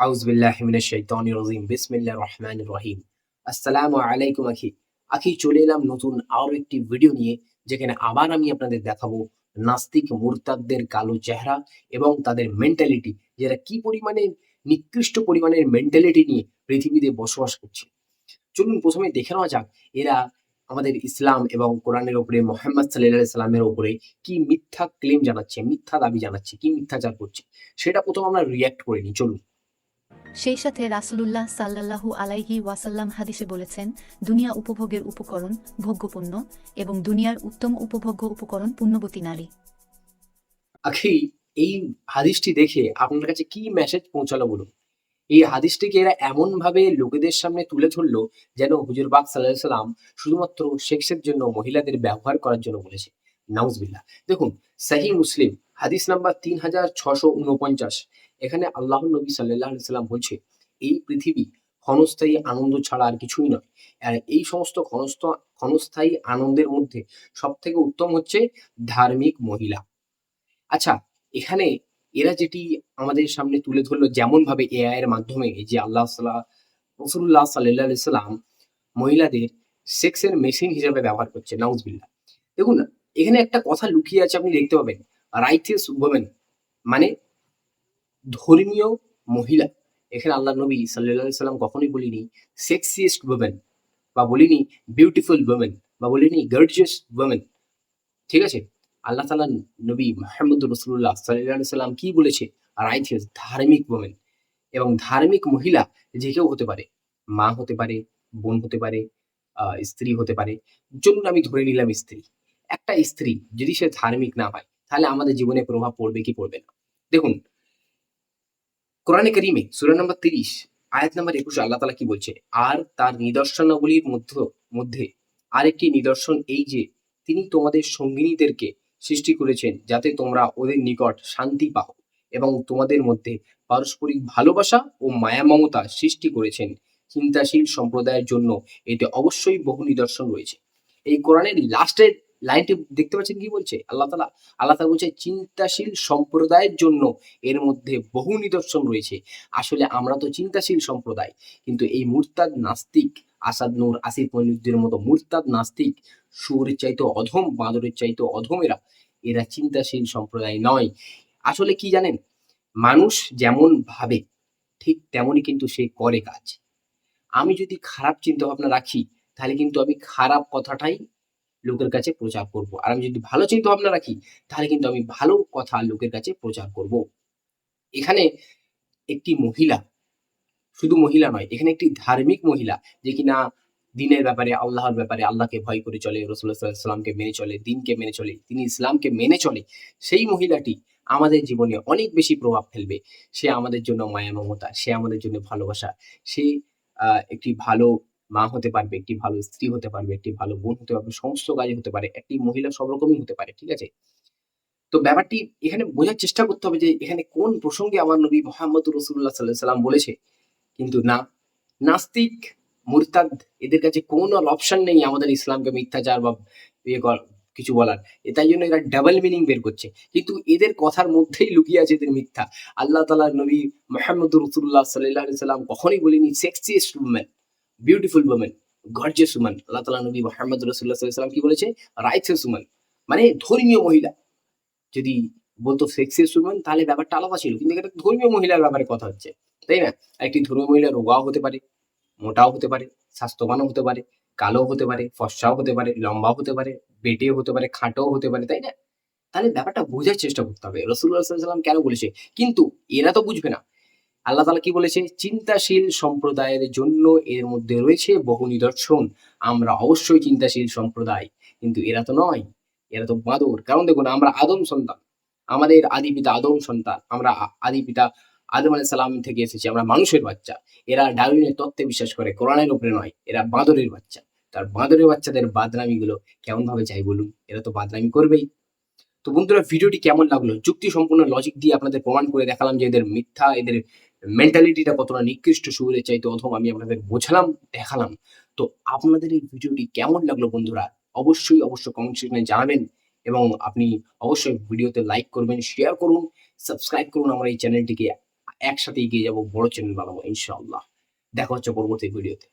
একটি ভিডিও নিয়ে, যেখানে আবার আমি আপনাদের মেন্টালিটি যারা কি নিকৃষ্ট পরিমাণের মেন্টালিটি নিয়ে পৃথিবীতে বসবাস করছে। চলুন প্রথমে দেখে নেওয়া যাক, এরা আমাদের ইসলাম এবং কোরআনের উপরে, মোহাম্মদ সাল্লামের উপরে কি মিথ্যা ক্লেম জানাচ্ছে, মিথ্যা দাবি জানাচ্ছে, কি মিথ্যাচার করছে, সেটা প্রথম আমরা রিয়াক্ট করে চলুন। সেই সাথে রাসূলুল্লাহ সাল্লাল্লাহু আলাইহি ওয়াসাল্লাম হাদিসে বলেছেন, দুনিয়া উপভোগের উপকরণ ভোগ্যপণ্য এবং দুনিয়ার উত্তম উপভোগ্য উপকরণ পুণ্যবতী নারী। আখি, এই হাদিসটি দেখে আপনার কাছে কি মেসেজ পৌঁছালো বলুন? এই হাদিসটিকে এরা এমন ভাবে লোকেদের সামনে তুলে ধরলো যেন হুজুর বাগ সাল্লাহ সাল্লাম শুধুমাত্র সেক্সের জন্য, মহিলাদের ব্যবহার করার জন্য বলেছে। নাউজবিল্লাহ। দেখুন সাহি মুসলিম, হাদিস নাম্বার তিন হাজার ছশো উনপঞ্চাশ, এখানে আল্লাহ নবী সাল্লাহ সাল্লাম বলছে, এই পৃথিবী ক্ষণস্থায়ী আনন্দ ছাড়া আর কিছুই নয়। আর এই সমস্ত ক্ষণস্থ, ক্ষণস্থায়ী আনন্দের মধ্যে সব থেকে উত্তম হচ্ছে ধার্মিক মহিলা। আচ্ছা এখানে এরা যেটি আমাদের সামনে তুলে ধরলো যেমন ভাবে এআই এর মাধ্যমে যে আল্লাহ সাল্লাহ রসুল্লাহ সাল্লাহ সাল্লাম মহিলাদের সেক্সের মেশিন হিসেবে ব্যবহার করছে নাউজবিল্লা দেখুন এখানে একটা কথা লুকিয়ে আছে আপনি দেখতে পাবেন। রাইথিয়াস উমেন মানে ধর্মীয় মহিলা। এখানে আল্লাহ নবী সাল্লাহ সাল্লাম কখনোই বলিনি সেক্সিয়েস্ট উমেন বা বলিনি বিউটিফুল উমেন বা বলিনি গার্জিয়াস উমেন ঠিক আছে? আল্লাহ তালা নবী মাহমুদ রসুল্লাহ সাল্লাহ সাল্লাম কি বলেছে? রাইথিয়াস ধার্মিক ওমেন এবং ধার্মিক মহিলা যে কেউ হতে পারে। মা হতে পারে, বোন হতে পারে স্ত্রী হতে পারে। চলুন আমি ধরে নিলাম স্ত্রী। একটা স্ত্রী যদি সে ধার্মিক না হয়, তাহলে আমাদের জীবনে প্রভাব পড়বে কি পড়বে না? দেখুন, কোরআনে করিমে সুরা নম্বর তিরিশ, আয়াত নম্বর একুশে আল্লাহ তালা কি বলছে? আর তার নিদর্শনাবলীর মধ্যে মধ্যে আরেকটি নিদর্শন এই যে, তিনি তোমাদের সঙ্গিনীদেরকে সৃষ্টি করেছেন যাতে তোমরা ওদের নিকট শান্তি পাও এবং তোমাদের মধ্যে পারস্পরিক ভালোবাসা ও মায়া মমতা সৃষ্টি করেছেন। চিন্তাশীল সম্প্রদায়ের জন্য এতে অবশ্যই বহু নিদর্শন রয়েছে। এই কোরআনের লাস্টের লাইনটি দেখতে পাচ্ছেন কি বলছে? আল্লাহ তালা আল্লাহ তালা বলছে, চিন্তাশীল সম্প্রদায়ের জন্য এর মধ্যে বহু নিদর্শন রয়েছে। আসলে আমরা তো চিন্তাশীল সম্প্রদায়, কিন্তু এই মুরতাদ নাস্তিক আসাদ নূর আসিফ মনিরুদ্দিনের মতো মুরতাদ নাস্তিক, সুরের চাইতে অধম, বাঁদরের চাইতে অধমেরা এরা। চিন্তাশীল সম্প্রদায় নয়। আসলে কি জানেন? মানুষ যেমন ভাবে, ঠিক তেমনই কিন্তু সে করে কাজ। আমি যদি খারাপ চিন্তা ভাবনা রাখি, তাহলে কিন্তু আমি খারাপ কথাটাই লোকের কাছে প্রচার করব। আর আমি যদি ভালো চিন্তা ভাবনা রাখি, তাহলে কিন্তু আমি ভালো কথা লোকের কাছে প্রচার করব। এখানে একটি মহিলা, শুধু মহিলা নয়, এখানে একটি ধার্মিক মহিলা, যে কিনা দিনের ব্যাপারে, আল্লাহর ব্যাপারে, আল্লাহকে ভয় করে চলে রসুল্লাহ সাল্লামকে মেনে চলে, দিনকে মেনে চলে, তিনি ইসলামকে মেনে চলে, সেই মহিলাটি আমাদের জীবনে অনেক বেশি প্রভাব ফেলবে। সে আমাদের জন্য মায়া, মমতা, সে আমাদের জন্য ভালোবাসা, সে একটি ভালো মা হতে পারবে, একটি ভালো স্ত্রী হতে পারবে, একটি ভালো বোন হতে পারবে, সমস্ত কাজে হতে পারে, একটি মহিলা সব রকমই হতে পারে, ঠিক আছে? তো ব্যাপারটি এখানে বোঝার চেষ্টা করতে হবে যে এখানে কোন প্রসঙ্গে আমার নবী মোহাম্মদ রসুল্লাহ সাল্লাহ সাল্লাম বলেছে, কিন্তু না, নাস্তিক, মুরতাদ, এদের কাছে কোনো অপশন নেই আমাদের ইসলামকে মিথ্যাচার বা ইয়ে কর, কিছু বলার। তাই জন্য এরা ডাবল মিনিং বের করছে। কিন্তু এদের কথার মধ্যেই লুকিয়ে আছে এদের মিথ্যা। আল্লাহ তালা নবী মোহাম্মদ রসুল্লাহ সাল্লাহ সাল্লাম কখনই বলিনি sexiest women beautiful women gorgeous women Allah তালা নবী মোহাম্মদ রসুল্লাহ সাল্লাম কি বলেছে? রাইটসেস উমেন মানে ধর্মীয় মহিলা। যদি বলতো সেক্সিয়েস্ট উমেন তাহলে ব্যাপারটা আলাদা ছিল। কিন্তু এখানে ধর্মীয় মহিলার ব্যাপারে কথা হচ্ছে। তাই না? একটি ধর্মীয় মহিলা রোগাও হতে পারে, মোটাও হতে পারে, স্বাস্থ্যবানও হতে পারে কালো হতে পারে, ফর্সাও হতে পারে, লম্বাও হতে পারে, বেটেও হতে পারে, খাটোও হতে পারে, তাই না? তাহলে ব্যাপারটা বোঝার চেষ্টা করতে হবে। রসুল্লাহ সাল্লাম কেন বলেছে? কিন্তু এরা তো বুঝবে না। আল্লাহ তালা কি বলেছে? চিন্তাশীল সম্প্রদায়ের জন্য এর মধ্যে রয়েছে বহু নিদর্শন। আমরা অবশ্যই চিন্তাশীল সম্প্রদায়, কিন্তু এরা তো নয়, এরা তো বাঁদর। কারণ দেখুন, আমরা আদম সন্তান, আমাদের আদি পিতা আদম সন্তান, আমরা আদি পিতা আদম আলাইহিস সালাম থেকে এসেছি, আমরা মানুষের বাচ্চা। এরা ডারউইনের তত্ত্বে বিশ্বাস করে, কোরআনের উপরে নয়, এরা বাঁদরের বাচ্চা। তার বাঁদরের বাচ্চাদের বাদনামি গুলো কেমন ভাবে চাই বলুন? এরা তো বাদনামি করবেই। তো বন্ধুরা, ভিডিওটি কেমন লাগল? যুক্তি সম্পূর্ণ লজিক দিয়ে আপনাদের প্রমাণ করে দেখালাম যে এদের মিথ্যা, এদের মেন্টালিটিটা কতটা নিকৃষ্ট সুরের চাইতে অথবা আমি আপনাদের বোঝালাম, দেখালাম। তো আপনাদের এই ভিডিওটি কেমন লাগল বন্ধুরা? অবশ্যই অবশ্যই কমেন্ট সেকশনে জানাবেন এবং আপনি অবশ্যই ভিডিওতে লাইক করবেন শেয়ার করুন সাবস্ক্রাইব করুন আমার এই চ্যানেলটিকে একসাথে এগিয়ে যাব, বড় চ্যানেল বানাবো, ইনশাআল্লাহ। দেখা হচ্ছে পরবর্তী ভিডিওতে।